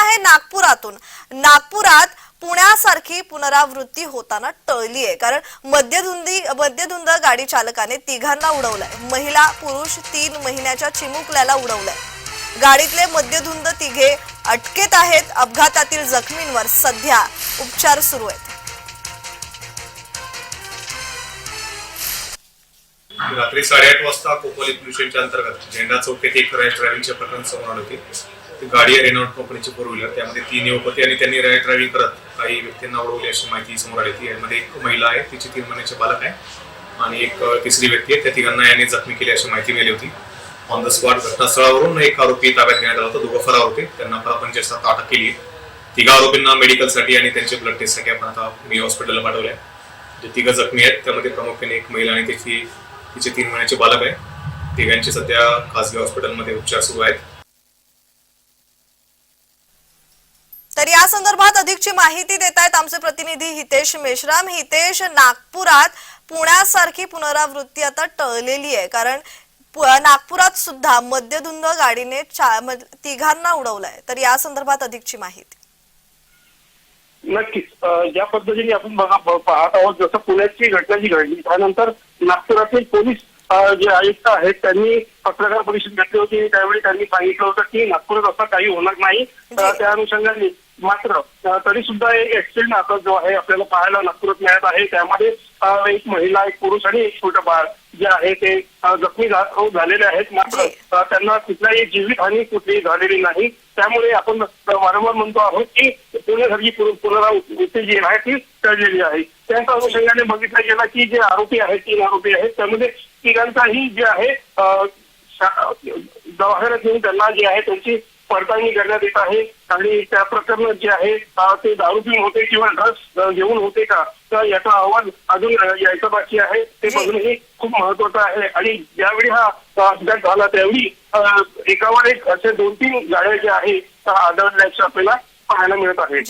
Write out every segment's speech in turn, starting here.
आहे नागपुरातून. नागपुरात पुण्यासारखी पुनरावृत्ती होताना टळली आहे. कारण मध्यधुंदी मध्यधुंद गाडी चालकाने तिघांना उडवलंय. महिला पुरुष तीन महिन्याच्या चिमुकल्याला उडवलंय. गाडीतले मध्यधुंद तिघे अटकेत आहेत. अपघातातील जखमींवर सध्या उपचार सुरू आहेत. रात्री साडेआठ वाजता कोपोली पोल्युशनच्या अंतर्गत झेंडा चौक येथे एक रॅश ड्रायव्हिंगचे प्रकरण समोर आले होते. गाडी आहे रेनॉल्ड कंपनीची फोर व्हीलर. त्यामध्ये तीन युवक होते आणि त्यांनी रॅश ड्रायव्हिंग करत काही व्यक्तींना उडवली अशी माहिती समोर आली. होती यामध्ये एक महिला आहे. तिची तीन महिन्याचे बालक आहे. आणि एक तिसरी व्यक्ती आहे. त्या तिघांना यांनी जखमी केली अशी माहिती मिळाली होती. ऑन द स्पॉट घटनास्थळावरून एक आरोपी ताब्यात घेण्यात आला होता. दोघं फरार होते. त्यांना प्रपंच सात अटक केली तिघा आरोपींना मेडिकलसाठी आणि त्यांचे ब्लड टेस्टसाठी आपण आता मी हॉस्पिटलला पाठवले जे तिघं जखमी आहेत त्यामध्ये प्रामुख्याने एक महिला आणि त्याची तिचे तीन महिन्याचे बालक आहे. तिघांचे सध्या खासगी हॉस्पिटलमध्ये उपचार सुरू आहेत तर या संदर्भात अधिकची माहिती देत आहेत आमचे प्रतिनिधी हितेश मेश्राम. हितेश नागपुरात पुण्यासारखी पुनरावृत्ती आता टळलेली आहे. कारण नागपुरात सुद्धा मद्यधुंद गाडीने तिघांना उडवलंय. तर या संदर्भात अधिकची माहिती. नक्कीच. ज्या पद्धतीने आपण बघा पाहत आहोत जसं पुण्याची घटना जी घडली त्यानंतर नागपुरातील पोलीस जे आयुक्त आहेत त्यांनी पत्रकार परिषद घेतली होती. त्यावेळी त्यांनी सांगितलं होतं की नागपुरात असं काही होणार नाही. त्या अनुषंगाने मात्र तरी सुद्धा एक ऍक्सिडेंट आता जो आहे आपल्याला पाहायला नागपुरात मिळत आहे. त्यामध्ये एक महिला एक पुरुष आणि एक छोटं बाळ जे आहे ते जखमी झा- झालेले आहेत. मात्र त्यांना कुठल्याही जीवितहानी कुठलीही झालेली नाही. त्यामुळे आपण वारंवार म्हणतो आहोत की पुण्यासारखी पुन- पुनरावृत्ती जी आहे ती टळलेली आहे. त्यांच्या अनुषंगाने बघितलं गेलं की जे आरोपी आहेत तीन आरोपी आहेत त्यामध्ये तिघांचाही जे आहे दवाखान्यात नेऊन त्यांना जे आहे त्यांची पडताळणी करण्यात येत आहे. आणि त्या प्रकरणात जे आहे ते दारू पिऊन होते किंवा ड्रग्स घेऊन होते का? तर याचा अहवाल अजून यायचा बाकी आहे. ते जी. बघणं हे खूप महत्वाचं आहे. आणि ज्यावेळी हा अपघात झाला त्यावेळी एकावर एक असे दोन तीन गाड्या ज्या आहेत त्या आढळल्याचे आपल्याला पाहायला मिळत आहे.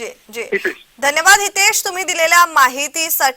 धन्यवाद हितेश तुम्ही दिलेल्या माहितीसाठी.